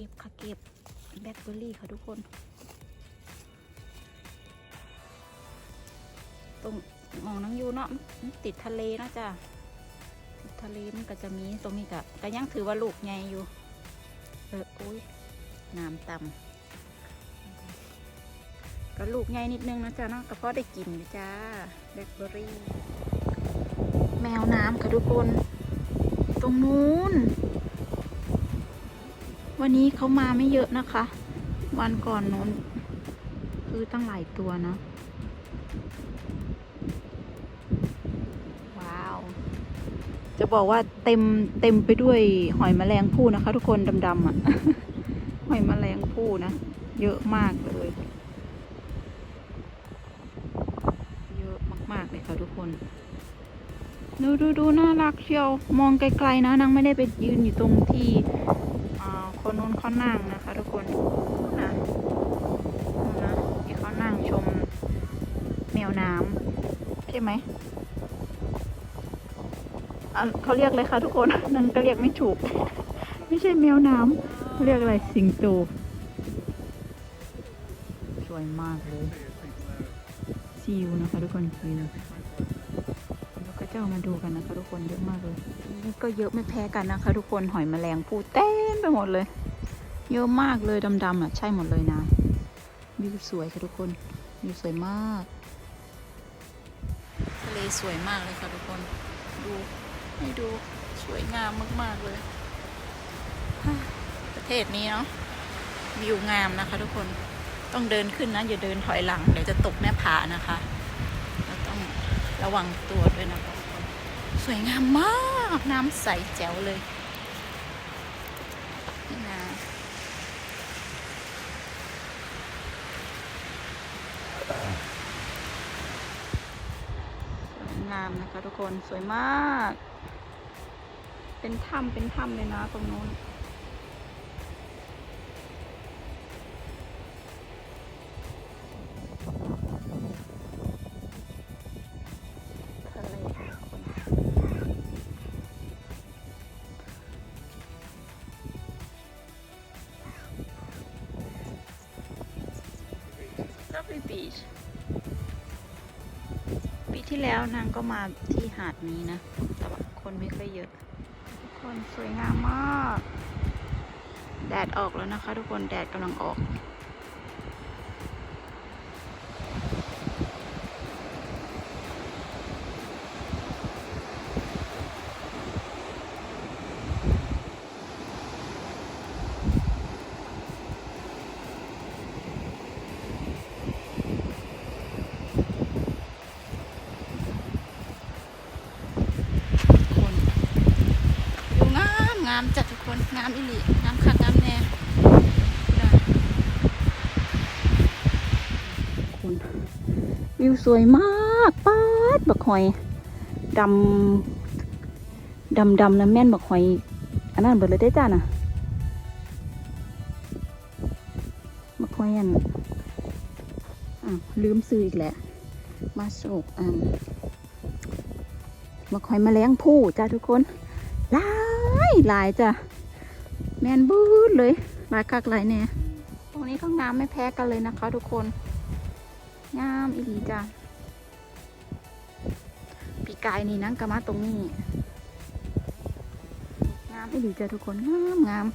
ก็บค่ะเก็บแบล็คเบอร์รี่ค่ะทุกคน ตรงมองนังอยูเนาะติดทะเลนะจ้ะติดทะเลมันก็จะมีตรงนี้ก็ก็ยังถือว่าลูกใหญ่อยู่ เออโอ้ยน้ำต่ำก็ลูกใหญ่นิดนึงนะจ๊ะเนาะก็พอได้กินนะจ้าแบล็คเบอร์รี่ แมวน้ำค่ะทุกคน ตรงนู้น วันนี้เขามาไม่เยอะนะคะ วันก่อนนู้น คือตั้งหลายตัวนะ ว้าว จะบอกว่าเต็มเต็มไปด้วยหอยแมลงภู่นะคะ ทุกคนดำๆอะ หอยแมลงภู่นะ เยอะมากเลย เยอะมากๆเลยค่ะทุกคนดูดูดูน่ารักเชียว มองไกลๆนะนางไม่ได้ไปยืนอยู่ตรงที่ คนนู้นเขานั่งนะคะทุกคนนะนู่นนะที่เขานั่งชมแมวน้ำใช่ไหมเขาเรียกเลยค่ะทุกคนนางก็เรียกไม่ถูก ไม่ใช่แมวน้ำเรียกอะไรสิงโตสวยมากเลยซิวนะคะทุกคนซิวแล้วก็จะเอามาดูกันนะคะทุกคนเยอะมากเลยนี่ก็เยอะไม่แพ้กันนะคะ ทุกคนหอยแมลงภู่เต็มไปหมดเลย เยอะมากเลยดำๆอะ ใช่หมดเลยนะวิวสวยค่ะทุกคนวิวสวยมากทะเลสวยมากเลยค่ะทุกคน ดูให้ดูสวยงามมากๆเลย ประเทศนี้เนาะวิวงามนะคะ ทุกคนต้องเดินขึ้นนะ อย่าเดินถอยหลัง เดี๋ยวจะตกแม่ผานะคะเราต้องระวังตัวด้วยนะคะสวยงามมากน้ำใสแจ๋วเลยนี่นะ สวยงามนะคะทุกคนสวยมาก เป็นถ้ำเป็นถ้ำเลยนะตรงนู้น ที่แล้วนางก็มาที่หาดนี้นะ แต่ว่าคนไม่ค่อยเยอะคนสวยงามมาก แดดออกแล้วนะคะ ทุกคนแดดกำลังออก คนดูงามจัดทุกคนงามอิลิงามคักงามแน่คุณวิวสวยมากป๊าดบักหอยดำดำดำนะแม่นบักหอยอันนั้นเบิดเลยได้จ้าน่ะบักหอยอันอะลืมซื้ออีกแหละ มาโศกอ่ามาคอยมาแมลงผู้จ้าทุกคนลา ยหลายจ้ะแมนบูดเลยหลายคักหลายเนี่ยตรงนี้ก็งามไม่แพ้กันเลยนะคะ ทุกคนงามอีหลีจ้ะปีกายนี่นั่งกะมาตรงนี้งามอีหลีจ้ะทุกคนงามงาม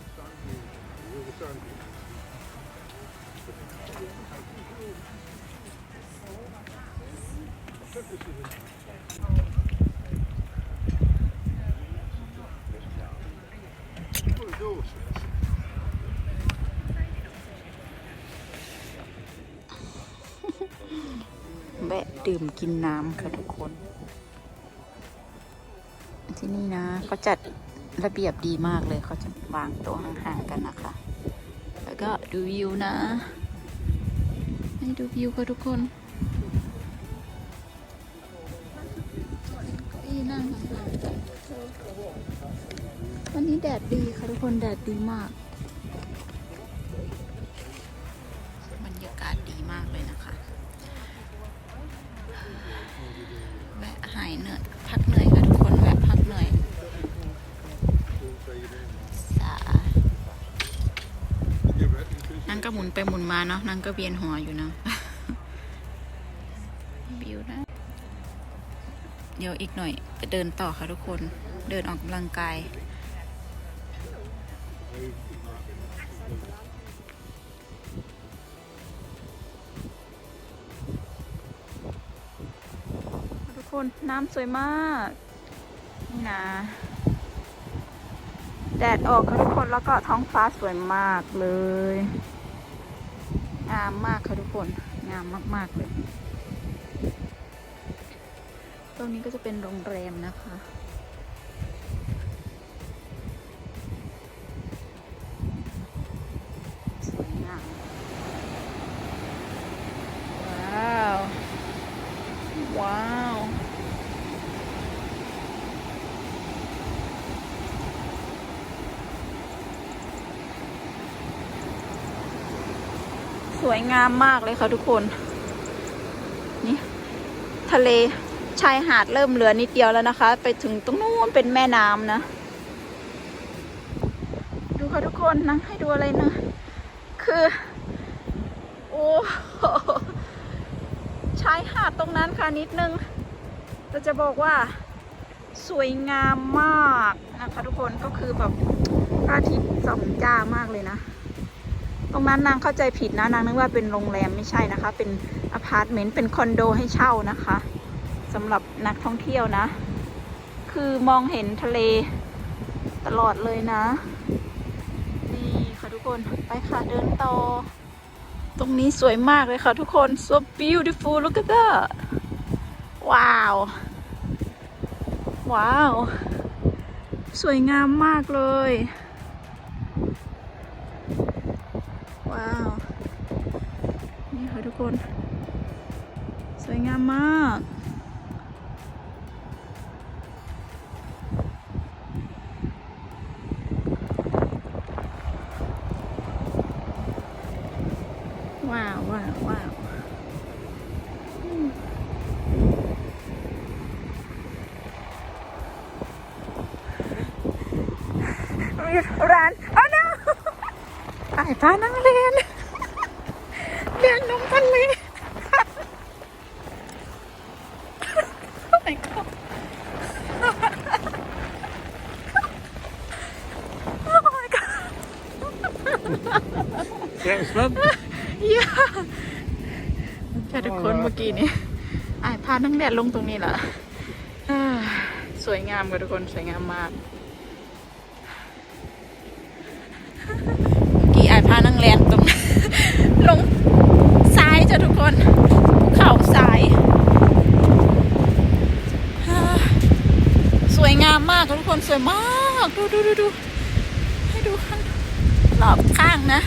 แวะดื่มกินน้ำค่ะทุกคน ที่นี่นะเขาจัดระเบียบดีมากเลยเขาจะวางโต๊ะห่างๆกันนะคะ แล้วก็ดูวิวนะ ให้ดูวิวค่ะทุกคนเก้าอี้นั่งห่างๆกัน วันนี้แดดดีค่ะทุกคนแดดดีมาก บรรยากาศดีมากเลยนะคะแวะหายเหนื่อยพักเหนื่อยค่ะทุกคนแวะพักเหนื่อยสาก็หมุนไปหมุนมาเนาะนางก็เวียนหัวอยู่เนาะวิวนะเดี๋ยวอีกหน่อยจะเดินต่อค่ะทุกคน เดินออกกำลังกาย ทุกคนน้ำสวยมาก นี่นะ แดดออกค่ะทุกคนแล้วก็ท้องฟ้าสวยมากเลย งามมากค่ะทุกคน งามมากๆเลย ตรงนี้ก็จะเป็นโรงแรมนะคะ วยงามมากเลยค่ะทุกคน นี่ทะเลชายหาดเริ่มเหลือนิดเดียวแล้วนะคะ ไปถึงตรงนู้นเป็นแม่น้ำนะ ดูค่ะทุกคนนะให้ดูอะไรนะคือ โอ้โหชายหาดตรงนั้นค่ะนิดนึงเราจะบอกว่าสวยงามมากนะคะทุกคนก็คือแบบพระอาทิตย์ส่องจ้ามากเลยนะ ตรงนั้นนางเข้าใจผิดนะนางนึกว่าเป็นโรงแรมไม่ใช่นะคะ เป็นอพาร์ตเมนต์เป็นคอนโดให้เช่านะคะสำหรับนักท่องเที่ยวนะ คือมองเห็นทะเลตลอดเลยนะ นี่ค่ะทุกคนไปค่ะเดินต่อ ตรงนี้สวยมากเลยค่ะทุกคน so beautiful look at that ว้าว ว้าว สวยงามมากเลย คน สวยงามมาก ว้าวว้าวว้าวอืมมีร้านอ๋อ no ไอ้ป้านั่งเรียน เรียนลงทะเล Oh my god Oh my god Thanks, man. ย่าแค่ทุกคนเมื่อกี้นี้ไอ้ายพานั่งแดดลงตรงนี้เหรออ่าสวยงามค่ะทุกคนสวยงามมาก เมื่อกี้ไอ้ายพานั่งแลนตรง ลงซ้ายจ้ะทุกค นภูเขาสาย สวยงามมากทุกคนสวยมาก ดูดูดูดูให้ดูข้างรอบข้างนะ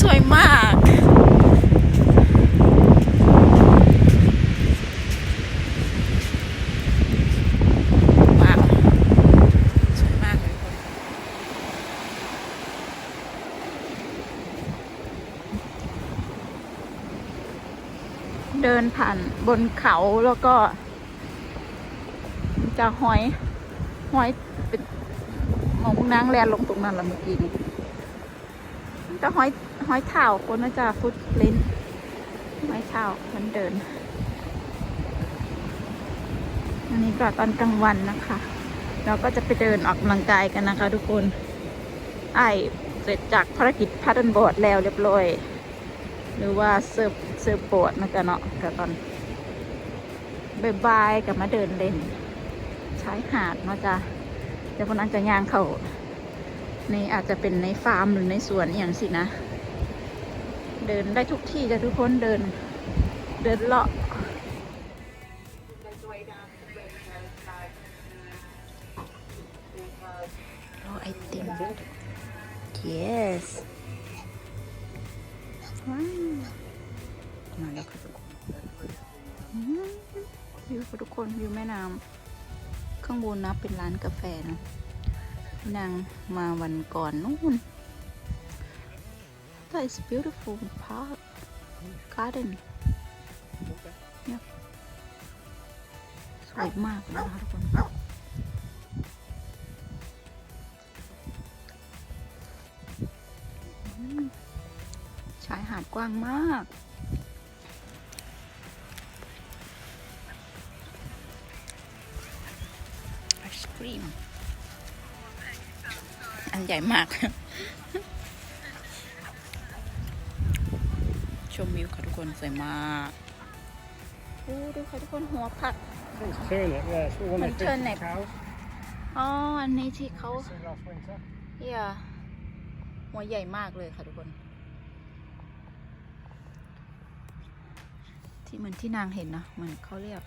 สวยมาก ว้าว สวยมากเลยคนเดินผ่าน บนเขาแล้วก็ จะห้อยห้อยเป็นมองนางแลนลงตรงนั้นละเมื่อกี้นี้แต่หอยห้อยเท้าคนน่าจะฟุตเลนห้อยเท้ามันเดิน อันนี้ก็ตอนกลางวันนะคะ เราก็จะไปเดินออกกำลังกายกันนะคะ ทุกคนไอเสร็จจากภารกิจพัฒนบอร์ดแล้วเรียบร้อย หรือว่าเซิร์ฟเซิร์ฟบอร์ดนะจ๊ะเนาะก็ตอน บายๆกับมาเดินเล่นชายหาดเนาะจ๊ะเดี๋ยวพวกนั้นจะย่างเขานี่อาจจะเป็นในฟาร์มหรือในสวนอย่างสินะ เดินได้ทุกที่จะทุกคนเดิน เดินเลาะโอ้ไอติม yes ว้าวมาแล้วค่ะทุกคน วิวทุกคนวิวแม่น้ำข้างบนนะเป็นร้านกาแฟนะนางมาวันก่อนนู่น That is beautiful park garden เนี่ยสวยมากนะคะทุกคนชายหาดกว้างมาก ใหญ่มาก ชมวิวค่ะทุกคนสวยมากดูค่ะทุกคนหัวผัก It's turnip, yeah. It's one Like of the turnip. cows. อ๋ออันนี้ที่เขา Seen last winter. เฮียหัวใหญ่มากเลยค่ะทุกคน ที่เหมือนที่นางเห็นนะเหมือนเขาเรียก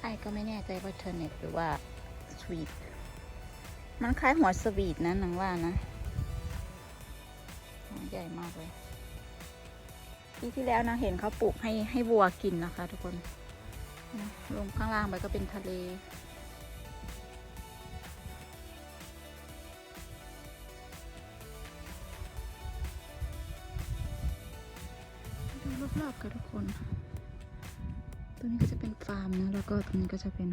ไอ้ก็ไม่แน่ใจว่าเทอร์เน็ตหรือว่าสวีท มันคล้ายหัวสวีทนะนางว่านะใหญ่มากเลยปีที่แล้วนางเห็นเขาปลูกให้ให้วัวกินนะคะ ทุกคน ลงข้างล่างไปก็เป็นทะเลดูรอบๆกันทุกคน ตรงนี้ก็จะเป็นฟาร์มนะ แล้วก็ตรงนี้ก็จะเป็น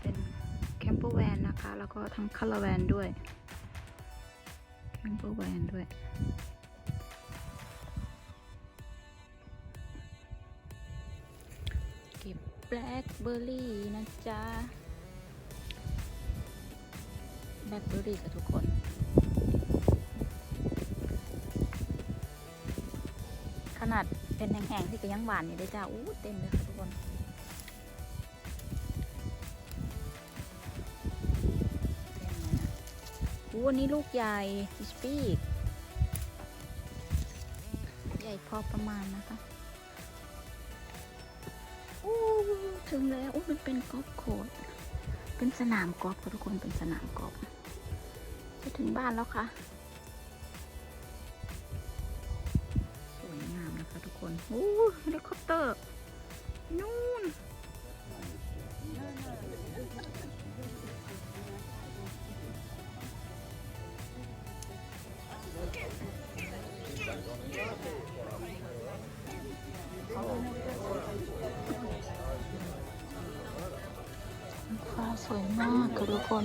เป็นแคมเปอร์แวนนะคะ แล้วก็ทั้งคาราแวนด้วย แคมเปอร์แวนด้วย เก็บแบล็คเบอร์รี่นะจ๊ะ แบล็คเบอร์รี่กับทุกคนขนาดเป็นแห้งๆที่ก็ยังหวานอยู่เลยจ้าอู้เต็มเลยค่ะทุกคน อู้อันนี้ลูกใหญ่อิสปีกใหญ่พอประมาณนะคะอู้ถึงแล้วอู้มันเป็นกอล์ฟโคร์ดเป็นสนามกอล์ฟทุกคนเป็นสนามกอล์ฟจะถึงบ้านแล้วค่ะ สวยงามนะคะทุกคนโอ้เฮลิคอปเตอร์นู่น ทุกคน